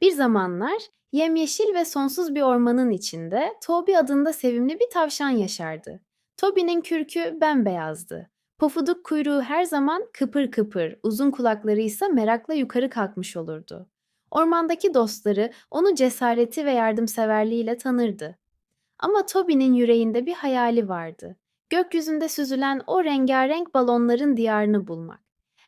Bir zamanlar yemyeşil ve sonsuz bir ormanın içinde Toby adında sevimli bir tavşan yaşardı. Toby'nin kürkü bembeyazdı. Pofuduk kuyruğu her zaman kıpır kıpır, uzun kulakları ise merakla yukarı kalkmış olurdu. Ormandaki dostları onu cesareti ve yardımseverliğiyle tanırdı. Ama Toby'nin yüreğinde bir hayali vardı. Gökyüzünde süzülen o rengarenk balonların diyarını bulmak.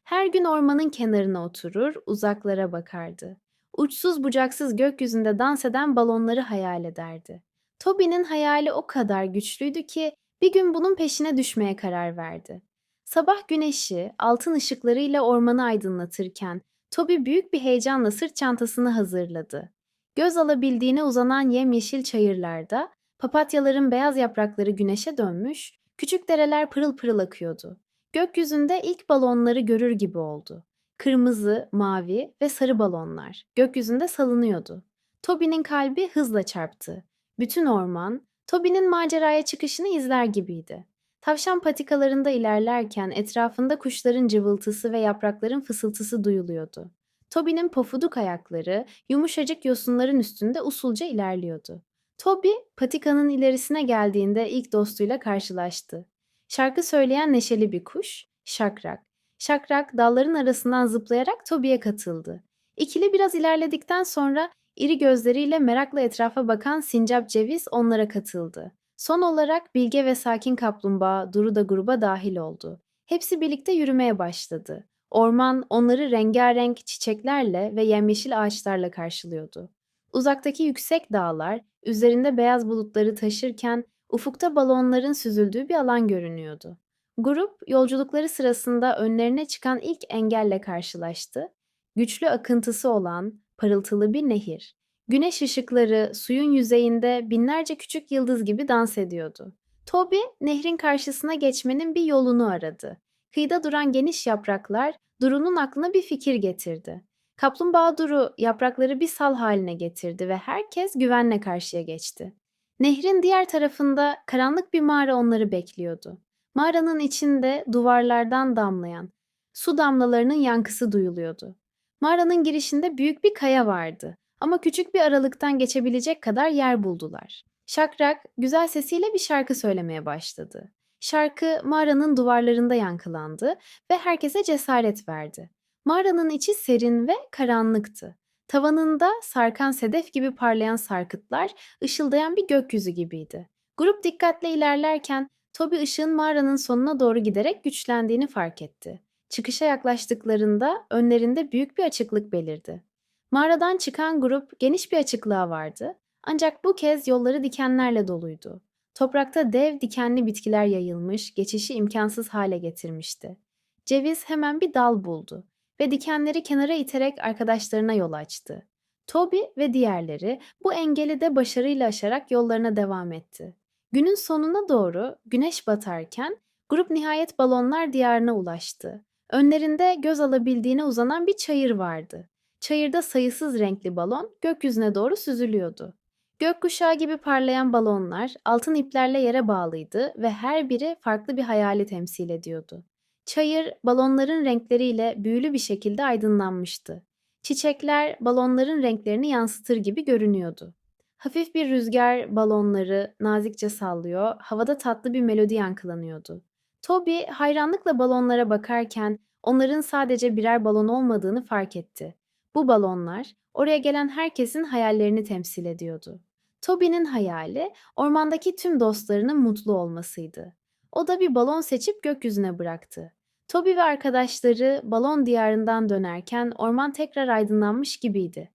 Her gün ormanın kenarına oturur, uzaklara bakardı. Uçsuz bucaksız gökyüzünde dans eden balonları hayal ederdi. Toby'nin hayali o kadar güçlüydü ki bir gün bunun peşine düşmeye karar verdi. Sabah güneşi altın ışıklarıyla ormanı aydınlatırken Toby büyük bir heyecanla sırt çantasını hazırladı. Göz alabildiğine uzanan yemyeşil çayırlarda papatyaların beyaz yaprakları güneşe dönmüş, küçük dereler pırıl pırıl akıyordu. Gökyüzünde ilk balonları görür gibi oldu. Kırmızı, mavi ve sarı balonlar gökyüzünde salınıyordu. Toby'nin kalbi hızla çarptı. Bütün orman, Toby'nin maceraya çıkışını izler gibiydi. Tavşan patikalarında ilerlerken etrafında kuşların cıvıltısı ve yaprakların fısıltısı duyuluyordu. Toby'nin pofuduk ayakları yumuşacık yosunların üstünde usulca ilerliyordu. Toby patikanın ilerisine geldiğinde ilk dostuyla karşılaştı. Şarkı söyleyen neşeli bir kuş, Şakrak. Şakrak dalların arasından zıplayarak Toby'ye katıldı. İkili biraz ilerledikten sonra iri gözleriyle merakla etrafa bakan Sincap Ceviz onlara katıldı. Son olarak bilge ve sakin kaplumbağa Duru da gruba dahil oldu. Hepsi birlikte yürümeye başladı. Orman onları rengarenk çiçeklerle ve yemyeşil ağaçlarla karşılıyordu. Uzaktaki yüksek dağlar üzerinde beyaz bulutları taşırken ufukta balonların süzüldüğü bir alan görünüyordu. Grup yolculukları sırasında önlerine çıkan ilk engelle karşılaştı. Güçlü akıntısı olan parıltılı bir nehir. Güneş ışıkları suyun yüzeyinde binlerce küçük yıldız gibi dans ediyordu. Toby nehrin karşısına geçmenin bir yolunu aradı. Kıyıda duran geniş yapraklar Duru'nun aklına bir fikir getirdi. Kaplumbağa Duru yaprakları bir sal haline getirdi ve herkes güvenle karşıya geçti. Nehrin diğer tarafında karanlık bir mağara onları bekliyordu. Mağaranın içinde duvarlardan damlayan su damlalarının yankısı duyuluyordu. Mağaranın girişinde büyük bir kaya vardı ama küçük bir aralıktan geçebilecek kadar yer buldular. Şakrak güzel sesiyle bir şarkı söylemeye başladı. Şarkı mağaranın duvarlarında yankılandı ve herkese cesaret verdi. Mağaranın içi serin ve karanlıktı. Tavanında sarkan sedef gibi parlayan sarkıtlar ışıldayan bir gökyüzü gibiydi. Grup dikkatle ilerlerken Toby ışığın mağaranın sonuna doğru giderek güçlendiğini fark etti. Çıkışa yaklaştıklarında önlerinde büyük bir açıklık belirdi. Mağaradan çıkan grup geniş bir açıklığa vardı. Ancak bu kez yolları dikenlerle doluydu. Toprakta dev dikenli bitkiler yayılmış, geçişi imkansız hale getirmişti. Ceviz hemen bir dal buldu ve dikenleri kenara iterek arkadaşlarına yol açtı. Toby ve diğerleri bu engeli de başarıyla aşarak yollarına devam etti. Günün sonuna doğru güneş batarken grup nihayet balonlar diyarına ulaştı. Önlerinde göz alabildiğine uzanan bir çayır vardı. Çayırda sayısız renkli balon gökyüzüne doğru süzülüyordu. Gökkuşağı gibi parlayan balonlar altın iplerle yere bağlıydı ve her biri farklı bir hayali temsil ediyordu. Çayır balonların renkleriyle büyülü bir şekilde aydınlanmıştı. Çiçekler balonların renklerini yansıtır gibi görünüyordu. Hafif bir rüzgar balonları nazikçe sallıyor, havada tatlı bir melodi yankılanıyordu. Toby hayranlıkla balonlara bakarken onların sadece birer balon olmadığını fark etti. Bu balonlar oraya gelen herkesin hayallerini temsil ediyordu. Toby'nin hayali ormandaki tüm dostlarının mutlu olmasıydı. O da bir balon seçip gökyüzüne bıraktı. Toby ve arkadaşları balon diyarından dönerken orman tekrar aydınlanmış gibiydi.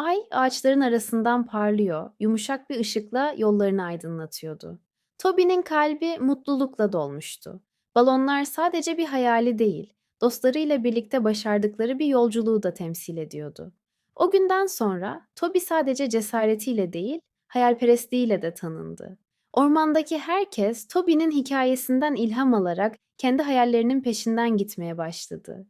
Ay ağaçların arasından parlıyor, yumuşak bir ışıkla yollarını aydınlatıyordu. Toby'nin kalbi mutlulukla dolmuştu. Balonlar sadece bir hayali değil, dostlarıyla birlikte başardıkları bir yolculuğu da temsil ediyordu. O günden sonra Toby sadece cesaretiyle değil, hayalperestliğiyle de tanındı. Ormandaki herkes Toby'nin hikayesinden ilham alarak kendi hayallerinin peşinden gitmeye başladı.